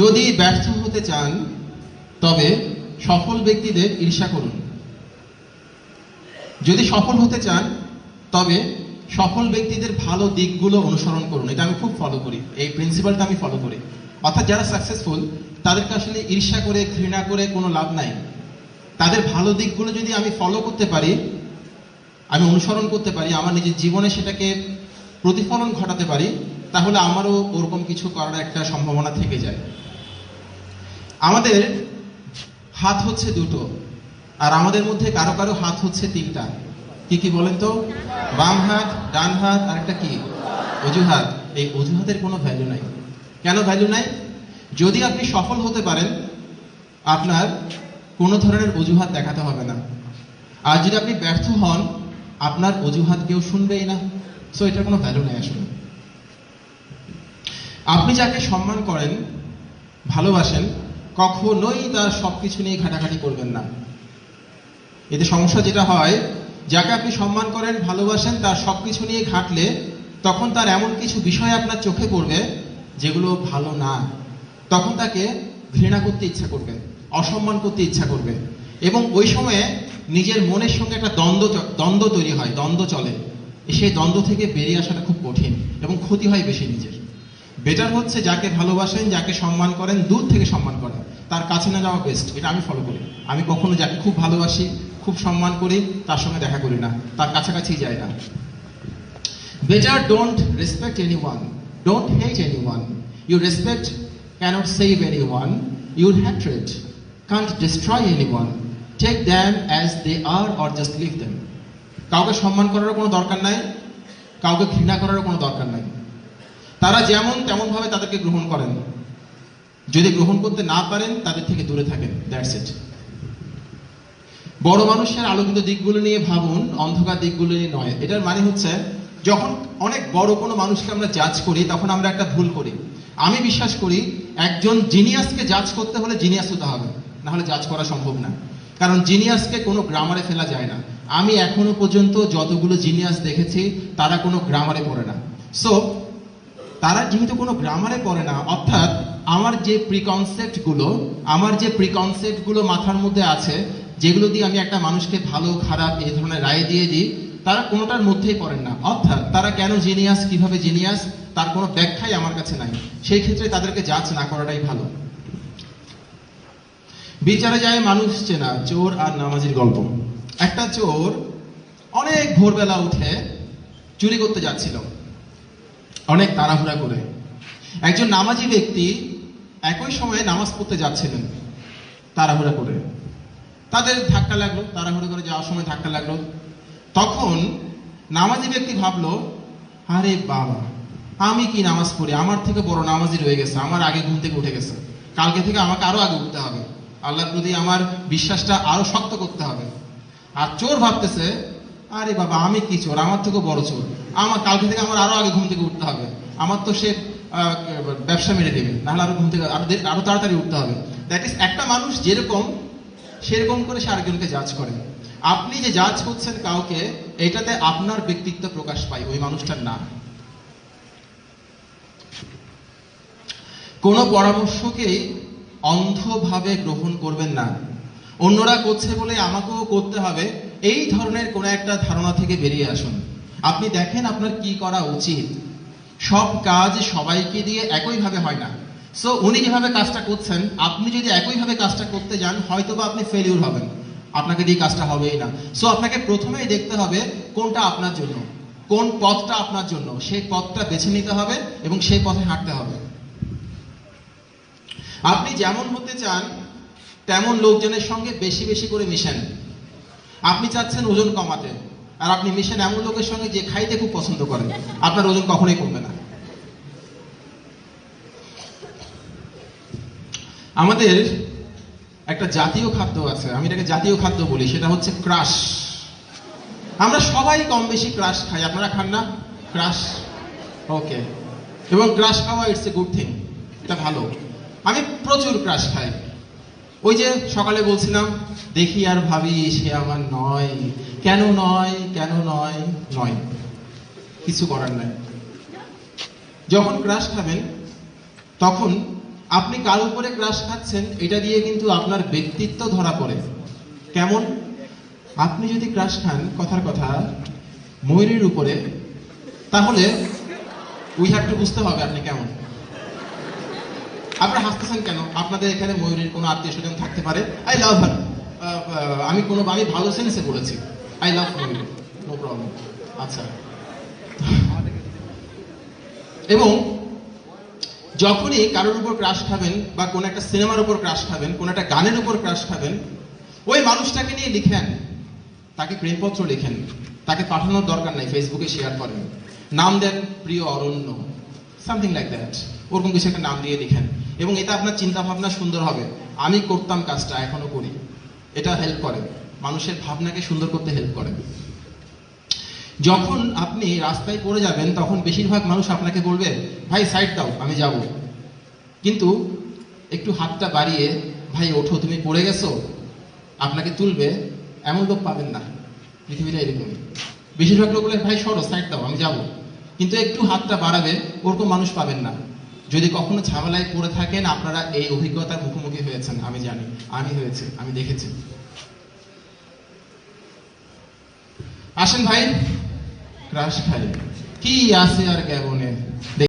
যদি ব্যর্থ হতে চান, তবে সফল ব্যক্তিদের ঈর্ষা করুন। যদি সফল হতে চান, তবে সফল ব্যক্তিদের ভালো দিকগুলো অনুসরণ করুন। এটা আমি খুব ফলো করি। এই প্রিন্সিপালটা আমি ফলো করি। অর্থাৎ যারা সাকসেসফুল তাদেরকে আসলে ঈর্ষা করে, ঘৃণা করে কোনো লাভ নাই। তাদের ভালো দিকগুলো যদি আমি ফলো করতে পারি, আমি অনুসরণ করতে পারি, আমার নিজের জীবনে সেটাকে প্রতিফলন ঘটাতে পারি, তাহলে আমারও ওরকম কিছু করার একটা সম্ভাবনা থেকে যায়। আমাদের হাত হচ্ছে দুটো, আর আমাদের মধ্যে কারও কারও হাত হচ্ছে তিনটা। কি কি বলেন তো? বাম হাত, ডান হাত, আর একটা কি? অজুহাত। এই অজুহাতের কোনো ভ্যালু নাই। কেন ভ্যালু নাই? যদি আপনি সফল হতে পারেন, আপনার কোনো ধরনের অজুহাত দেখাতে হবে না। আর যদি আপনি ব্যর্থ হন, আপনার অজুহাত কেউ শুনবেই না। সো এটার কোনো ভ্যালু নেই আসলে। আপনি যাকে সম্মান করেন, ভালোবাসেন কখনোই তার সবকিছু নিয়ে ঘাটাঘাটি করবেন না। এতে সমস্যা যেটা হয়, যাকে আপনি সম্মান করেন, ভালোবাসেন, তার সবকিছু নিয়ে ঘাটলে তখন তার এমন কিছু বিষয় আপনার চোখে পড়বে যেগুলো ভালো না। তখন তাকে ঘৃণা করতে ইচ্ছা করবে, অসম্মান করতে ইচ্ছা করবে। এবং ওই সময়ে নিজের মনের সঙ্গে একটা দ্বন্দ্ব দ্বন্দ্ব তৈরি হয়, দ্বন্দ্ব চলে। সেই দ্বন্দ্ব থেকে বেরিয়ে আসাটা খুব কঠিন এবং ক্ষতি হয় বেশি নিজের। বেটার হচ্ছে যাকে ভালোবাসেন, যাকে সম্মান করেন, দূর থেকে সম্মান করেন। তার কাছে না যাওয়া বেস্ট এটা আমি ফলো করি। আমি কখনো যাকে খুব ভালোবাসি, খুব সম্মান করি, তার সঙ্গে দেখা করি না। তার কাছাকাছি যাই না। Better don't respect anyone don't hate anyone you respect can't save anyone your hatred can't destroy anyone take them as they are or just leave them কাউকে সম্মান করারও কোনো দরকার নাই, কাউকে ঘৃণা করারও কোনো দরকার নাই। তারা যেমন তেমন ভাবে তাদেরকে গ্রহণ করেন। যদি গ্রহণ করতে না পারেন, তাদের থেকে দূরে থাকেন। দ্যাটস ইট বড় মানুষের আলোকিত দিকগুলো নিয়ে ভাবুন, অন্ধকার দিকগুলো নিয়ে নয়। এটার মানে হচ্ছে, যখন অনেক বড় কোনো মানুষকে আমরা জাজ করি, তখন আমরা একটা ভুল করি। আমি বিশ্বাস করি, একজন জিনিয়াসকে জাজ করতে হলে জিনিয়াস হতে হবে। না হলে জাজ করা সম্ভব না। কারণ জিনিয়াসকে কোনো গ্রামারে ফেলা যায় না। আমি এখনও পর্যন্ত যতগুলো জিনিয়াস দেখেছি, তারা কোনো গ্রামারে পড়ে না। সো তারা যেহেতু কোনো গ্রামারে পড়ে না, অর্থাৎ আমার যে প্রিকনসেপ্টগুলো আমার যে প্রিকনসেপ্টগুলো মাথার মধ্যে আছে, যেগুলো দিয়ে আমি একটা মানুষকে ভালো, খারাপ এই ধরনের রায় দিয়ে দিই, তারা কোনোটার মধ্যেই পড়েন না। অর্থাৎ তারা কেন জিনিয়াস কীভাবে জিনিয়াস তার কোনো ব্যাখ্যাই আমার কাছে নাই। সেই ক্ষেত্রে তাদেরকে যাচ না করাটাই ভালো। বিচারে যায় মানুষ চেনা, চোর আর নামাজির গল্প। একটা চোর অনেক ভোরবেলা উঠে চুরি করতে যাচ্ছিল। অনেক তাড়াহুড়া করে। একজন নামাজি ব্যক্তি একই সময়ে নামাজ পড়তে যাচ্ছিলেন তাড়াহুড়া করে। তাদের ধাক্কা লাগল, তাড়াহুড়ো করে যাওয়ার সময় ধাক্কা লাগল। তখন নামাজি ব্যক্তি ভাবলো, আরে বাবা, আমি কি নামাজ পড়ি? আমার থেকে বড় নামাজি রয়ে গেছে, আমার আগে ঘুম থেকে উঠে গেছে। কালকে থেকে আমাকে আরও আগে উঠতে হবে। আল্লাহর প্রতি আমার বিশ্বাসটা আরও শক্ত করতে হবে। আর চোর ভাবতেছে আরে বাবা, আমি কি চোর? আমার থেকে বড় চোর। আমার কালকে থেকে আমার আরও আগে ঘুম থেকে উঠতে হবে। আমার তো সে ব্যবসা মেরে দেবে। নাহলে আরও ঘুম থেকে, আরও আরও তাড়াতাড়ি উঠতে হবে। দ্যাট ইজ একটা মানুষ যেরকম, সেরকম করে সে আরেকজনকে জাজ করে। আপনি যে জাজ করছেন কাউকে, এটাতে আপনার ব্যক্তিত্ব প্রকাশ পায়, ওই মানুষটার না কোনো পরামর্শকেই অন্ধভাবে গ্রহণ করবেন না। অন্যরা করছে বলে আমাকেও করতে হবে। এই ধরনের কোনো একটা ধারণা থেকে বেরিয়ে আসুন। আপনি দেখেন আপনার কি করা উচিত। সব কাজ সবাইকে দিয়ে একইভাবে হয় না। সো উনি যেভাবে কাজটা করছেন, আপনি যদি একইভাবে কাজটা করতে যান হয়তো বা আপনি ফেলিউর হবেন। আপনাকে দিয়ে কাজটা হবেই না। সো আপনাকে প্রথমেই দেখতে হবে কোনটা আপনার জন্য। কোন পথটা আপনার জন্য। সেই পথটা বেছে নিতে হবে এবং সেই পথে হাঁটতে হবে। আপনি যেমন হতে চান, তেমন লোকজনের সঙ্গে বেশি বেশি করে মিশেন। আপনি চাচ্ছেন ওজন কমাতে, আর আপনি মিশেন এমন লোকের সঙ্গে যে খাইতে খুব পছন্দ করেন, আপনার ওজন কখনোই কমবে না। আমাদের একটা জাতীয় খাদ্য আছে, আমি এটাকে জাতীয় খাদ্য বলি, সেটা হচ্ছে ক্রাশ। আমরা সবাই কম বেশি ক্রাশ খাই, আপনারা খান না? ক্রাশ। ওকে। এবং ক্রাশ খাওয়া ইটস এ গুড থিং এটা ভালো। আমি প্রচুর ক্রাশ খাই। ওই যে সকালে বলছিলাম, দেখি আর ভাবি সে আমার নয়। কেন নয়? কেন নয়? নয়। কিছু করার নাই। যখন ক্রাশ খাবেন, তখন আপনি কার উপরে ক্রাশ খাচ্ছেন, এটা দিয়ে কিন্তু আপনার ব্যক্তিত্ব ধরা পড়ে। কেমন? আপনি যদি ক্রাশ খান, কথার কথা, ময়ূরের উপরে, তাহলে উই হ্যাভ টু বুঝতে হবে আপনি কেমন। আপনারা হাসতেছেন কেন? আপনাদের এখানে ময়ূরের কোনো আত্মীয় স্বজন থাকতে পারে? আই লাভ হার আমি কোনো আমি ভালো সেন্সে বলেছি। I love Mayur no problem আচ্ছা। এবং যখনই কারোর উপর ক্রাশ খাবেন বা কোন একটা সিনেমার উপর ক্রাশ খাবেন, কোন একটা গানের উপর ক্রাশ খাবেন, ওই মানুষটাকে নিয়ে লিখেন। তাকে প্রেমপত্র লিখেন। তাকে পাঠানোর দরকার নাই। ফেসবুকে শেয়ার করেন। নাম দেন প্রিয় অরণ্য। সামথিং লাইক দ্যাট ওরকম কিছু একটা নাম দিয়ে লিখেন। এবং এটা আপনার চিন্তা ভাবনা সুন্দর হবে। আমি করতাম কাজটা, এখনও করি। এটা হেল্প করে। মানুষের ভাবনাকে সুন্দর করতে হেল্প করে। যখন আপনি রাস্তায় পড়ে যাবেন, তখন বেশিরভাগ মানুষ আপনাকে বলবে, ভাই সাইড দাও, আমি যাব। কিন্তু একটু হাতটা বাড়িয়ে, ভাই, ওঠো, তুমি পড়ে গেছো? আপনাকে তুলবে, এমন লোক পাবেন না। পৃথিবীটা এরকমই। বেশিরভাগ লোক বলে, ভাই, সরো সাইড দাও, আমি যাব। কিন্তু একটু হাতটা বাড়াবে, ওরকম মানুষ পাবেন না। যদি কখনো ঝামেলায় পড়ে থাকেন, আপনারা এই অভিজ্ঞতার মুখোমুখি হয়েছেন। আমি জানি, আমি হয়েছি, আমি দেখেছি। আসেন ভাই। ক্রাশ খাই কি আছে আর কেমনে?